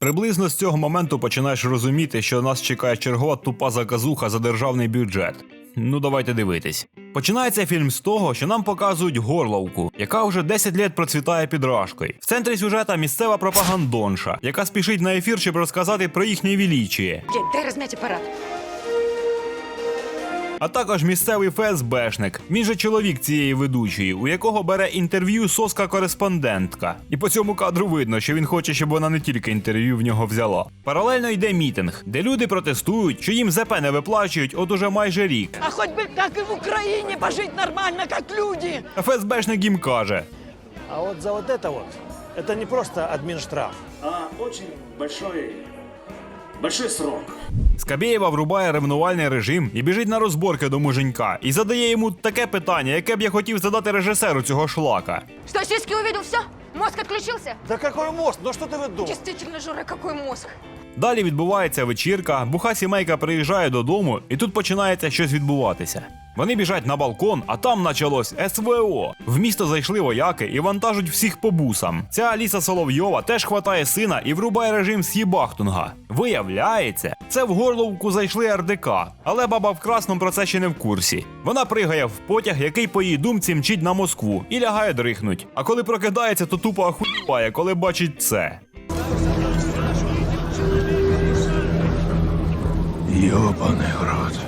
Приблизно з цього моменту починаєш розуміти, що нас чекає чергова тупа заказуха за державний бюджет. Ну, давайте дивитись. Починається фільм з того, що нам показують горловку, яка вже 10 літ процвітає під рашкою. В центрі сюжета місцева пропагандонша, яка спішить на ефір, щоб розказати про їхнє величіє. Дядь, дай размять аппарат А також місцевий ФСБшник. Він же чоловік цієї ведучої, у якого бере інтерв'ю соска кореспондентка. І по цьому кадру видно, що він хоче, щоб вона не тільки інтерв'ю в нього взяла. Паралельно йде мітинг, де люди протестують, що їм ЗП не виплачують от уже майже рік. А хоть бы так и в Украине пожить нормально, как люди. А ФСБшник їм каже: А вот за вот это вот, это не просто админштраф. а очень большой, большой срок. Скабєєва врубає ревнувальний режим і біжить на розборки до муженька і задає йому таке питання, яке б я хотів задати режисеру цього шлака. Что, сиськи увидел, все? Мозг отключился? Да какой мозг? Ну что ты выдумал? Действительно, Жора, какой мозг? Далі відбувається вечірка, буха сімейка приїжджає додому, і тут починається щось відбуватися. Вони біжать на балкон, а там почалось СВО. В місто зайшли вояки і вантажуть всіх по бусам. Ця Аліса Соловйова теж хватає сина і врубає режим С'їбахтунга. Виявляється, це в горловку зайшли РДК, але баба в красному про це ще не в курсі. Вона пригає в потяг, який по її думці мчить на Москву, і лягає дрихнуть. А коли прокидається, то тупо ахуєває, коли бачить це. Йобаний рот.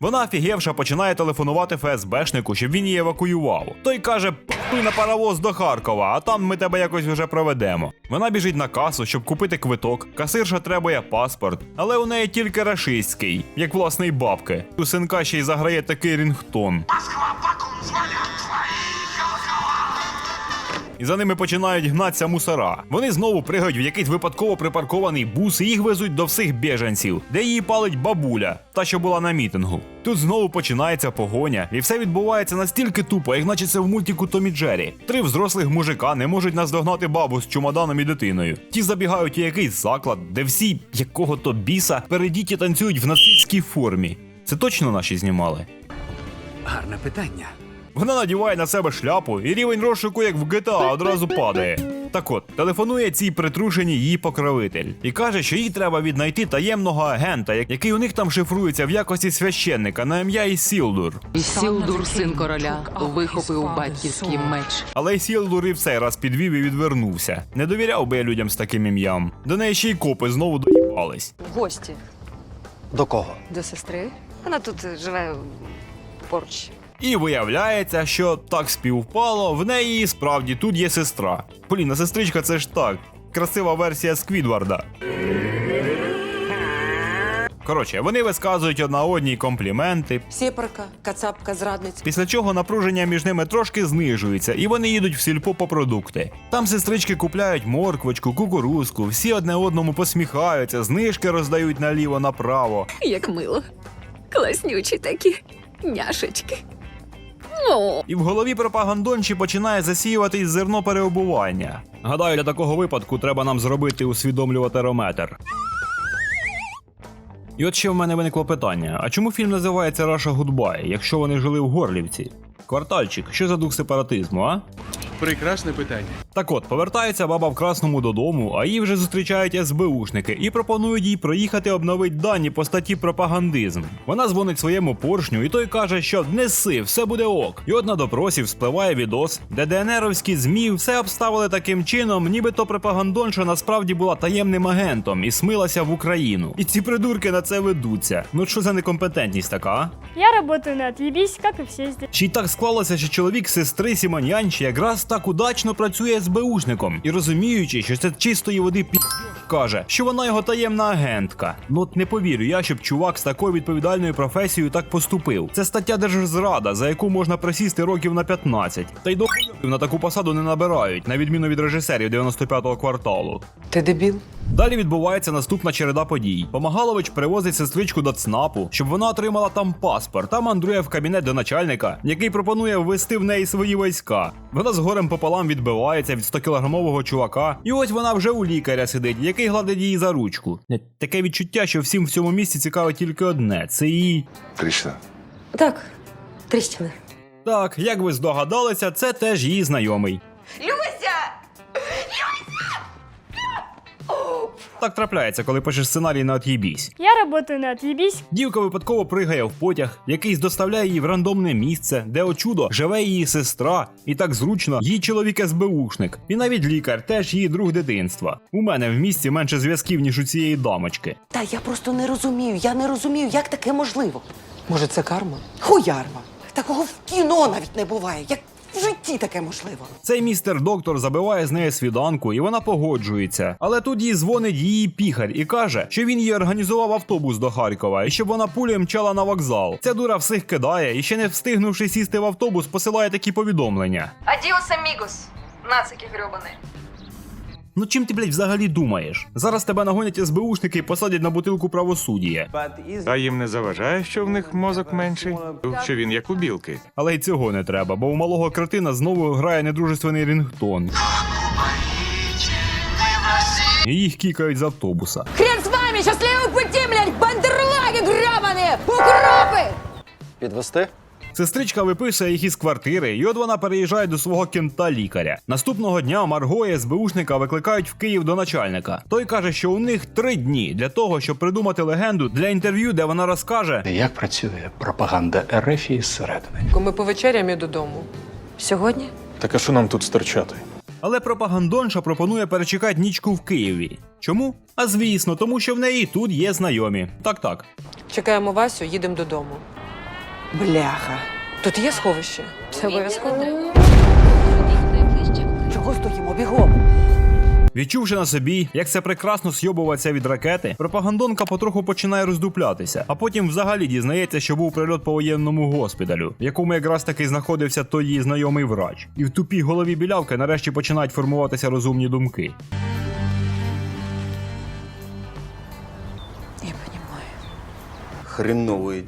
Вона офігевша починає телефонувати ФСБшнику, щоб він її евакуював. Той каже: пи на паровоз до Харкова, а там ми тебе якось вже проведемо. Вона біжить на касу, щоб купити квиток. Касирша требує паспорт, але у неї тільки рашистський, як власний бабки. У синка ще й заграє такий рінгтон. І за ними починають гнатися мусора. Вони знову пригають в якийсь випадково припаркований бус і їх везуть до всіх біженців, де її палить бабуля, та що була на мітингу. Тут знову починається погоня, і все відбувається настільки тупо, як наче це в мультику Томі Джері. Три взрослих мужика не можуть наздогнати бабу з чемоданом і дитиною. Ті забігають у якийсь заклад, де всі, якого то біса, передіті танцюють в нацистській формі. Це точно наші знімали? Гарне питання. Вона надіває на себе шляпу, і рівень розшуку, як в GTA, одразу падає. Так от, телефонує цій притрушеній її покровитель і каже, що їй треба віднайти таємного агента, який у них там шифрується в якості священника на ім'я Ісілдур. Ісілдур, син короля, вихопив батьківський меч. Але Ісілдур і в цей раз підвів і відвернувся. Не довіряв би я людям з таким ім'ям. До неї ще й копи знову доїбались. В гости До кого? до сестры. Она тут живе поруч. І виявляється, що так співпало, в неї справді тут є сестра. Блін, а сестричка це ж так. Красива версія Сквідварда. Коротше, вони висказують одна одній компліменти, Сєпарка, кацапка, зрадниця. після чого напруження між ними трошки знижується, і вони їдуть в сільпо по продукти. Там сестрички купляють морквочку, кукурузку, всі одне одному посміхаються, знижки роздають наліво направо. Як мило. Класнючі такі няшечки. І в голові пропагандончі починає засіюватись зерно переобування. Гадаю, для такого випадку треба нам зробити усвідомлюватерометр. І от ще в мене виникло питання: а чому фільм називається Раша Гудбай, якщо вони жили в Горлівці? Квартальчик, що за дух сепаратизму, а? Прекрасне питання. Так от, повертається баба в красному додому, а її вже зустрічають СБУшники і пропонують їй проїхати обновити дані по статті пропагандизм. Вона дзвонить своєму поршню, і той каже, що неси, все буде ок. І от на допросі вспливає відос, де ДНРовські ЗМІ все обставили таким чином, нібито пропагандонша насправді була таємним агентом і смилася в Україну. І ці придурки на це ведуться. Ну що за некомпетентність така? а? Я работаю на отъебись, как и все здесь. Чи так склалося, що чоловік сестри Сімонянчі якраз так удачно працює СБУшником і розуміючи, що це чистої води пі... каже, що вона його таємна агентка. Ну от не повірю я, щоб чувак з такою відповідальною професією так поступив. Це стаття держзрада, за яку можна присісти років на 15. Та й до на таку посаду не набирають, на відміну від режисерів 95-го кварталу. Ти дебіл? Далі відбувається наступна череда подій. Помагалович привозить сестричку до ЦНАПу, щоб вона отримала там паспорт, та мандрує в кабінет до начальника, який пропонує ввести в неї свої війська. Вона з горем пополам відбивається від 100-кілограмового чувака, і ось вона вже у лікаря сидить, який гладить її за ручку. Таке відчуття, що всім в цьому місці цікаве тільки одне: це її. Тріщина. Так, тріщина. Так, як ви здогадалися, це теж її знайомий. Так трапляється, коли пишеш сценарій на от'їбісь. Я работаю на отъебись. Дівка випадково пригає в потяг, який доставляє її в рандомне місце, де о чудо живе її сестра, і так зручно її чоловік СБУшник. І навіть лікар теж її друг дитинства. У мене в місті менше зв'язків, ніж у цієї дамочки. Та я просто не розумію, я не розумію, як таке можливо. Може, це карма? Хуярма. Такого в кіно навіть не буває. Як в житті таке можливо. Цей містер доктор забиває з неї свіданку, і вона погоджується. Але тут їй дзвонить її піхар і каже, що він їй організував автобус до Харкова, і щоб вона пулею мчала на вокзал. Ця дура всіх кидає, і ще не встигнувши сісти в автобус, посилає такі повідомлення. Адіос, амігос. Нацики грьобаний. Ну чим ти, блядь, взагалі думаєш? Зараз тебе нагонять СБУшники і посадять на бутилку правосуддя. А їм не заважає, що в них мозок менший, що він як у білки. Але й цього не треба, бо у малого кретина знову грає недружественний рінгтон. І їх кікають з автобуса. Хрен з вами! Щасливого путі, блядь! Бандерлаги грабані! Укропи! Підвести? Сестричка виписує їх із квартири, і от вона переїжджає до свого кента лікаря. Наступного дня Марго і СБУшника викликають в Київ до начальника. Той каже, що у них три дні для того, щоб придумати легенду для інтерв'ю, де вона розкаже, Як працює пропаганда РФ зсередини? Ми повечеряємо і додому. Сьогодні? Так а що нам тут стерчати? але пропагандонша пропонує перечекати нічку в Києві. Чому? А звісно, тому що в неї тут є знайомі. Так так. Чекаємо Васю, їдемо додому. Бляха. Тут є сховище? Це обов'язково. Чого стоїмо бігом? Відчувши на собі, як це прекрасно сйобуватися від ракети, пропагандонка потроху починає роздуплятися, а потім взагалі дізнається, що був прильот по воєнному госпіталю, в якому якраз таки знаходився той її знайомий врач. І в тупій голові білявки нарешті починають формуватися розумні думки. Я розумію. Хреновые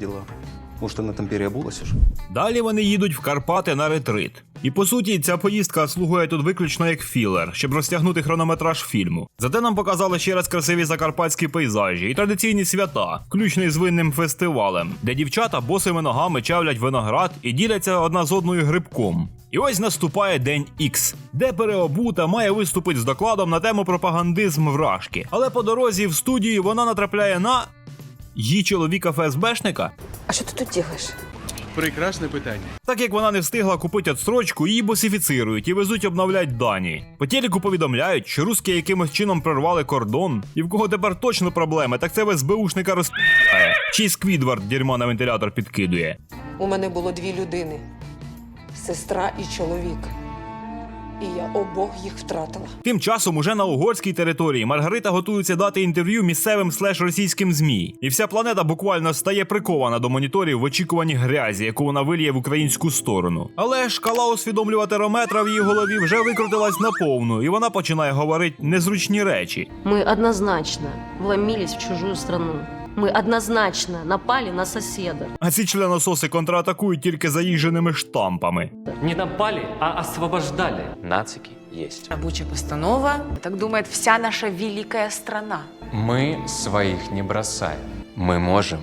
дела. Может, она там переобулась уже? Далі вони їдуть в Карпати на ретрит. І по суті, ця поїздка слугує тут виключно як філер, щоб розтягнути хронометраж фільму. Зате нам показали ще раз красиві закарпатські пейзажі і традиційні свята, включно з винним фестивалем, де дівчата босими ногами чавлять виноград і діляться одна з одною грибком. І ось наступає день Ікс, де переобута має виступити з докладом на тему пропагандизм вражки. Але по дорозі в студію вона натрапляє на її чоловіка ФСБшника. А що ти тут робиш? Прекрасне питання. Так як вона не встигла купити отстрочку, її босифіцирують і везуть обновлять дані. По телеку повідомляють, що русські якимось чином прорвали кордон, і в кого тепер точно проблеми, так це в СБУшника розпає. Чи й Сквідвард дерьма на вентилятор підкидує. У мене було дві людини: сестра і чоловік. І я обох їх втратила. Тим часом уже на угорській території Маргарита готується дати інтерв'ю місцевим слеш російським змі, і вся планета буквально стає прикована до моніторів в очікуванні грязі, яку вона вильє в українську сторону. Але шкала усвідомлюватерометра в її голові вже викрутилась наповну, і вона починає говорити незручні речі. Мы однозначно вломились в чужую страну. Мы однозначно напали на соседа. А ці членососи контратакують тільки заїждженими штампами. Не напали, а освобождали. Нацики есть. Рабоча постанова. Так думає вся наша велика страна. Мы своих не бросаем. Мы можем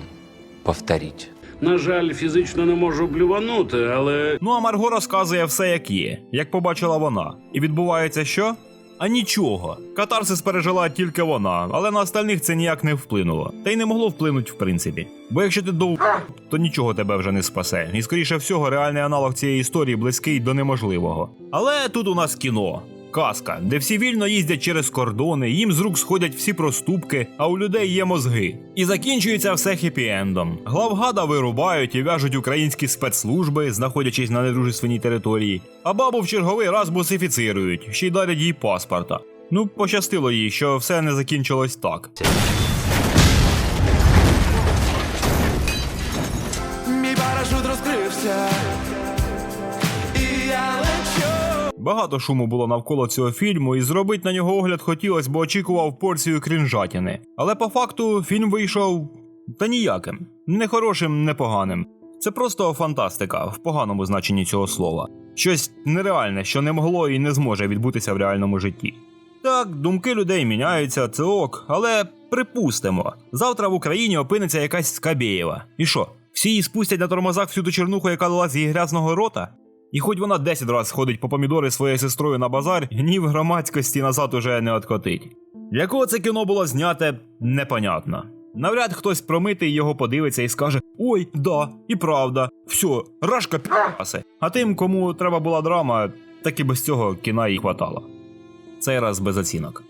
повторить. На жаль, фізично не можу блюванути, але Ну а Марго розказує все як є, як побачила вона. І відбувається що? А нічого. Катарсис пережила тільки вона, але на остальних це ніяк не вплинуло. Та й не могло вплинути в принципі. Бо якщо ти дов, то нічого тебе вже не спасе. І скоріше всього, реальний аналог цієї історії близький до неможливого. Але тут у нас кіно. Казка, де всі вільно їздять через кордони, їм з рук сходять всі проступки, а у людей є мозги. І закінчується все хеппі-ендом. Главгада вирубають і в'яжуть українські спецслужби, знаходячись на недружественній території, а бабу в черговий раз босифіцирують, ще й дарять їй паспорта. Ну, пощастило їй, що все не закінчилось так. Мій парашут розкрився. Багато шуму було навколо цього фільму, і зробити на нього огляд хотілося, бо очікував порцію крінжатіни. Але по факту фільм вийшов та ніяким, не хорошим, не поганим. Це просто фантастика в поганому значенні цього слова. Щось нереальне, що не могло і не зможе відбутися в реальному житті. Так, думки людей міняються, це ок, але припустимо, завтра в Україні опиниться якась Скабєєва. І що? Всі її спустять на тормозах всю ту чернуху, яка дала з її грязного рота? І хоч вона 10 разів ходить по помідори своєю сестрою на базар, ні в громадськості назад уже не откотить. Якого це кіно було зняте, непонятно. Навряд хтось промитий його подивиться і скаже: Ой, да, і правда, все, рашка п'ясе. А тим, кому треба була драма, так і без цього кіна їй хватало. Цей раз без оцінок.